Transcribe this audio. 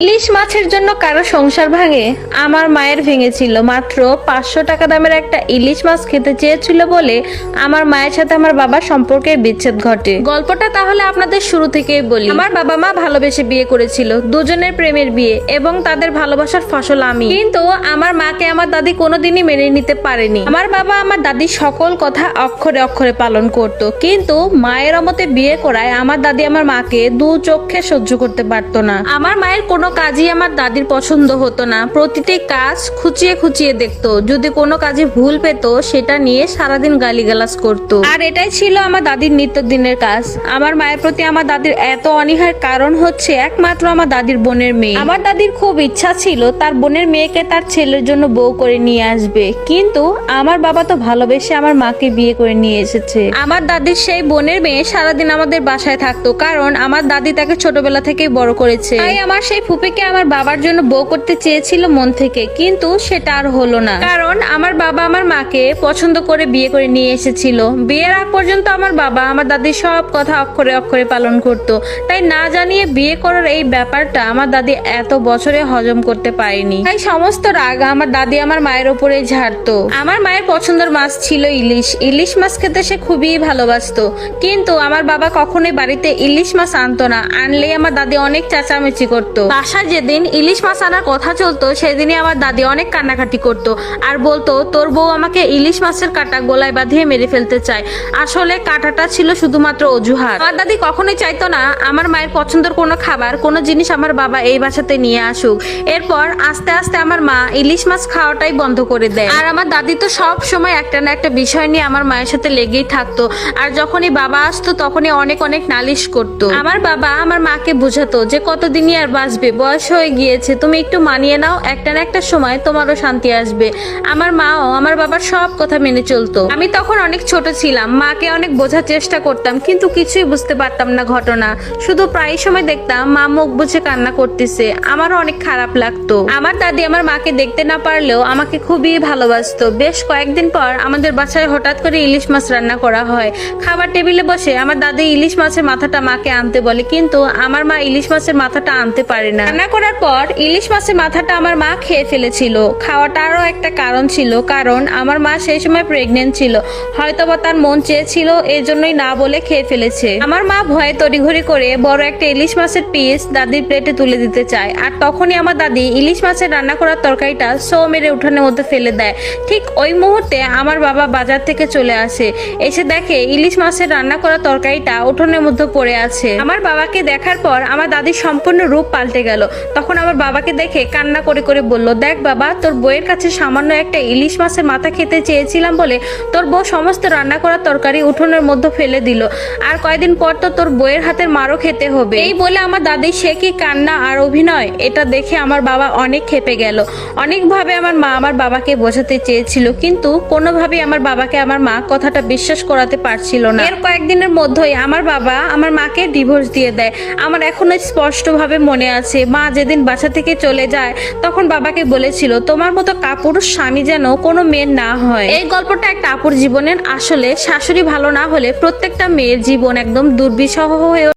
¡No! ইলিশ মাছের জন্য কারও সংসার ভাঙে? আমার মায়ের ভেঙেছিল। মাত্র পাঁচশো টাকা দামের একটা ইলিশ মাছ খেতে চেয়েছিল বলে আমার মায়ের সাথে আমার বাবার সম্পর্কের বিচ্ছেদ ঘটে। গল্পটা তাহলে আপনাদের শুরু থেকেই বলি। আমার বাবা মা ভালোবেসে বিয়ে করেছিল। দুজনের প্রেমের বিয়ে এবং তাদের ভালোবাসার ফসল আমি। কিন্তু আমার মাকে আমার দাদি কোনোদিনই মেনে নিতে পারেনি। আমার বাবা আমার দাদি সকল কথা অক্ষরে অক্ষরে পালন করত। কিন্তু মায়ের অমতে বিয়ে করায় আমার দাদি আমার মাকে দু চোখে সহ্য করতে পারতো না। আমার মায়ের কোনো কাজই আমার দাদির পছন্দ হতো না। প্রতিটি কাজ খুঁচিয়ে খুঁচিয়ে দেখতো। যদি কোনো কাজে ভুল পেত, সেটা নিয়ে সারাদিন গালিগালাজ করতো। আর এটাই ছিল আমার দাদির নিত্যদিনের কাজ। আমার মায়ের প্রতি আমার দাদির এত অনীহার কারণ হচ্ছে একমাত্র আমার দাদির বোনের মেয়ে। আমার দাদির খুব ইচ্ছা ছিল তার বোনের মেয়েকে তার ছেলের জন্য বউ করে নিয়ে আসবে। কিন্তু আমার বাবা তো ভালোবেসে আমার মাকে বিয়ে করে নিয়ে এসেছে। আমার দাদির সেই বোনের মেয়ে সারাদিন আমাদের বাসায় থাকতো। কারণ আমার দাদি তাকে ছোটবেলা থেকেই বড় করেছে। তাই আমার সেই ফুপিকে আমার বাবার জন্য বউ করতে চেয়েছিল মন থেকে, কিন্তু সেটা আর হলো না। কারণ আমার বাবা আমার মাকে পছন্দ করে বিয়ে করে নিয়ে এসেছিল। বিয়ের আগ পর্যন্ত আমার বাবা আমার দাদির সব কথা অক্ষরে অক্ষরে পালন করত। তাই না জানিয়ে বিয়ে করার এই ব্যাপারটা আমার দাদি এত বছরে হজম করতে পারেনি। তাই সমস্ত রাগ আমার দাদি আমার মায়ের উপরে ঝাড়তো। আমার মায়ের পছন্দের মাছ ছিল ইলিশ। ইলিশ মাছ খেতে সে খুবই ভালোবাসতো। কিন্তু আমার বাবা কখনোই বাড়িতে ইলিশ মাছ আনতো না। আনলেই আমার দাদি অনেক চেঁচামেচি করতো। বাসায় যেদিন ইলিশ মাছ আনার কথা চলতো, সেদিনই আমার দাদি অনেক কান্নাকাটি করতো আর বলতো, তোর বউ আমাকে ইলিশ মাছের কাটা গোলায় বাঁধিয়ে মেরে ফেলতে চায়। আসলে কাটাটা ছিল শুধুমাত্র অজুহাত। আমার দাদি কখনোই চাইতো না আমার মায়ের পছন্দের কোনো খাবার, কোনো জিনিস আমার বাবা এই বাসাতে নিয়ে আসুক। এরপর আস্তে আস্তে আমার মা ইলিশ মাছ খাওয়াটাই বন্ধ করে দেয়। আর আমার দাদি তো সব সময় একটা না একটা বিষয় নিয়ে আমার মায়ের সাথে লেগেই থাকতো। আর যখনই বাবা আসতো, তখনই অনেক অনেক নালিশ করতো। আমার বাবা আমার মাকে বোঝাতো যে কতদিনই আর বাঁচবে, বয়স হয়ে গিয়েছে, তুমি একটু মানিয়ে নাও, একটা না একটা সময় তোমারও শান্তি আসবে। আমার মাও, আমার বাবার সব কথা মেনে চলতো। আমি তখন অনেক ছোট ছিলাম, মাকে অনেক বোঝার চেষ্টা করতাম, কিন্তু কিছুই বুঝতে পারতাম না ঘটনা। শুধু প্রায় সময় দেখতাম, মা মুখ বুঝে কান্না করতেছে, আমারও অনেক খারাপ লাগতো। আমার দাদি আমার মাকে দেখতে না পারলেও আমাকে খুবই ভালোবাসতো। বেশ কয়েকদিন পর আমাদের বাসায় হঠাৎ করে ইলিশ মাছ রান্না করা হয়। খাবার টেবিলে বসে আমার দাদি ইলিশ মাছের মাথাটা মাকে আনতে বলে, কিন্তু আমার মা ইলিশ মাছের মাথাটা আনতে পারে না। রান্না করার পর ইলিশ মাছের মাথাটা আমার মা খেয়ে ফেলেছিল। খাওয়াটারও একটা কারণ ছিল, কারণ আমার মা সেই সময় প্রেগনেন্ট ছিল। হয়তো বা তার মন চেয়েছিল এই জন্যই না বলে খেয়ে ফেলেছে। আমার মা ভয়ে তড়িঘড়ি করে বড় একটা ইলিশ মাছের পিস দাদির প্লেটে তুলে দিতে চায়। আর তখনই আমার দাদি ইলিশ মাছের রান্না করার তরকারিটা সো মেরে উঠানের মধ্যে ফেলে দেয়। ঠিক ওই মুহূর্তে আমার বাবা বাজার থেকে চলে আসে। এসে দেখে ইলিশ মাছের রান্না করা তরকারিটা উঠোনের মধ্যে পড়ে আছে। আমার বাবাকে দেখার পর আমার দাদির সম্পূর্ণ রূপ পাল্টে গেল। তখন আমার বাবাকে দেখে কান্না করে করে বলল, দেখ বাবা, তোর বইয়ের কাছে সামান্য একটা ইলিশ মাছের মাথা খেতে চেয়েছিলাম বলে তোর বউ সমস্ত রান্না করা তরকারি উঠোনের মধ্যে ফেলে দিল। আর কয়দিন পর তো তোর বইয়ের হাতের মারও খেতে হবে। এই বলে আমার দাদি, সে কি কান্না আর অভিনয়? এটা দেখে আমার বাবা অনেক খেপে গেল। অনেকভাবে আমার মা আমার বাবাকে বোঝাতে চেয়েছিল, কিন্তু কোনোভাবেই আমার বাবাকে আমার মা কথাটা বিশ্বাস করাতে পারছিল না। এর কয়েকদিনের মধ্যেই আমার বাবা আমার মাকে ডিভোর্স দিয়ে দেয়। আমার এখনও স্পষ্টভাবে মনে আছে মা যেদিন বাসা থেকে চলে যায়, তখন বাবাকে বলেছিল, তোমার মতো কাপুর স্বামী যেন কোনো মেয়ের না হয়। এই গল্পটা একটা আপুর জীবনের আসলে, শাশুড়ি ভালো না হলে প্রত্যেকটা মেয়ের জীবন একদম দুর্বিষহ হয়ে